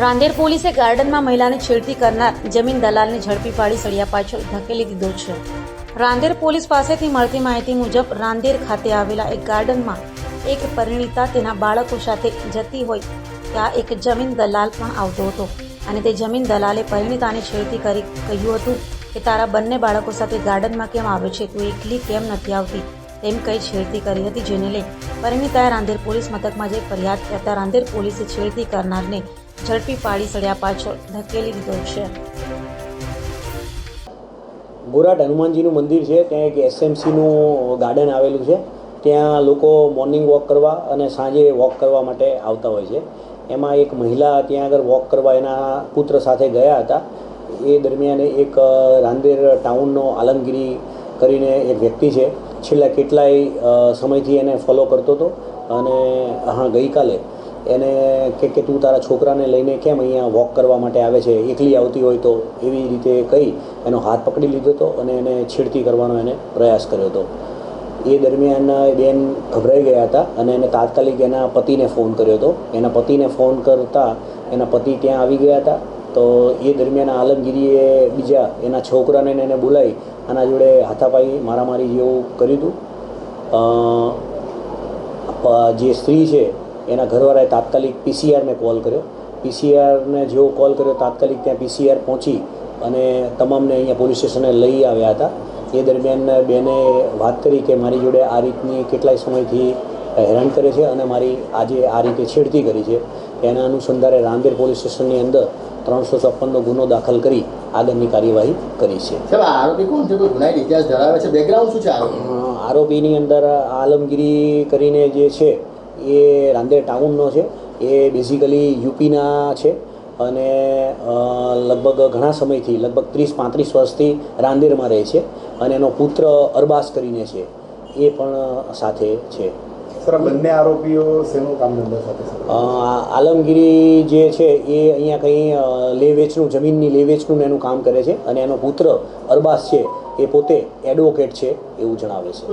રાંદેર પોલીસે ગાર્ડનમાં મહિલાને છેડતી કરનાર જમીન દલાલને ઝડપી પાડી સળિયા પાછળ ધકેલી દીધો છે. રાંદેર પોલીસ પાસેથી મળતી માહિતી મુજબ રાંદેર ખાતે આવેલા એક ગાર્ડનમાં એક પરિણીતા તેના બાળકો સાથે જતી હોય ત્યાં એક જમીન દલાલ પણ આવતો હતો અને તે જમીન દલાલે પરિણીતાને છેડતી કરી કહ્યું હતું કે તારા બંને બાળકો સાથે ગાર્ડનમાં કેમ આવે છે? તું એકલી કેમ નથી આવતી? તેમ કઈ છેડતી કરી હતી જેને લઈ પરિણીતાએ રાંદેર પોલીસ મથકમાં જઈ ફરિયાદ કરતા રાંદેર પોલીસે છેડતી કરનારને ઝડપી પાડી સળિયા પાછળ ધકેલી દીધો છે. ગોરાટ હનુમાનજીનું મંદિર છે, ત્યાં એક એસએમસીનું ગાર્ડન આવેલું છે. ત્યાં લોકો મોર્નિંગ વોક કરવા અને સાંજે વોક કરવા માટે આવતા હોય છે. એમાં એક મહિલા ત્યાં આગળ વોક કરવા એના પુત્ર સાથે ગયા હતા. એ દરમિયાન એક રાંદેર ટાઉનનો આલમગીરી કરીને એક વ્યક્તિ છે. છેલ્લા કેટલાય સમયથી એને ફોલો કરતો હતો અને, હા, ગઈકાલે એને કે કે તું તારા છોકરાને લઈને કેમ અહીંયા વોક કરવા માટે આવે છે? એકલી આવતી હોય તો એવી રીતે કહી એનો હાથ પકડી લીધો હતો અને એને છેડતી કરવાનો એને પ્રયાસ કર્યો હતો એ દરમિયાન બેન ગભરાઈ ગયા હતા અને એને તાત્કાલિક એના પતિને ફોન કર્યો હતો એના પતિને ફોન કરતા એના પતિ ત્યાં આવી ગયા હતા. તો એ દરમિયાન આલમગીરીએ બીજા એના છોકરાને એને બોલાવી આના જોડે હાથાપાઈ મારામારી જેવું કર્યું હતું. જે સ્ત્રી છે એના ઘરવાળાએ તાત્કાલિક પીસીઆરને કોલ કર્યો. પીસીઆરને જેવો કોલ કર્યો તાત્કાલિક ત્યાં પીસીઆર પહોંચી અને તમામને અહીંયા પોલીસ સ્ટેશને લઈ આવ્યા હતા. એ દરમિયાન બેને વાત કરી કે મારી જોડે આ રીતની કેટલાય સમયથી હેરાન કરે છે અને મારી આજે આ રીતે છેડતી કરી છે. એના અનુસંધાને રાંદેર પોલીસ સ્ટેશનની અંદર ત્રણસો છપ્પનનો ગુનો દાખલ કરી આગળની કાર્યવાહી કરી છે. આરોપી કોણ છે? ગુનાહિત ઇતિહાસ ધરાવે છે. બેકગ્રાઉન્ડ શું છે આરોપીની? અંદર આલમગીરી કરીને જે છે એ રાંદેર ટાઉનનો છે. એ બેઝિકલી યુપીના છે અને લગભગ ઘણા સમયથી લગભગ ત્રીસ પાંત્રીસ વર્ષથી રાંદેરમાં રહે છે અને એનો પુત્ર અરબાસ કરીને છે. એ પણ સાથે છે. સર બંને આરોપીઓ શેનું કામ ધંધો સાથે આલમગીરી જે છે એ અહીંયા કંઈ લેવેચનું લે વેચનું જમીનની લે વેચનું ને એનું કામ કરે છે અને એનો પુત્ર અરબાસ છે એ પોતે એડવોકેટ છે એવું જણાવે છે.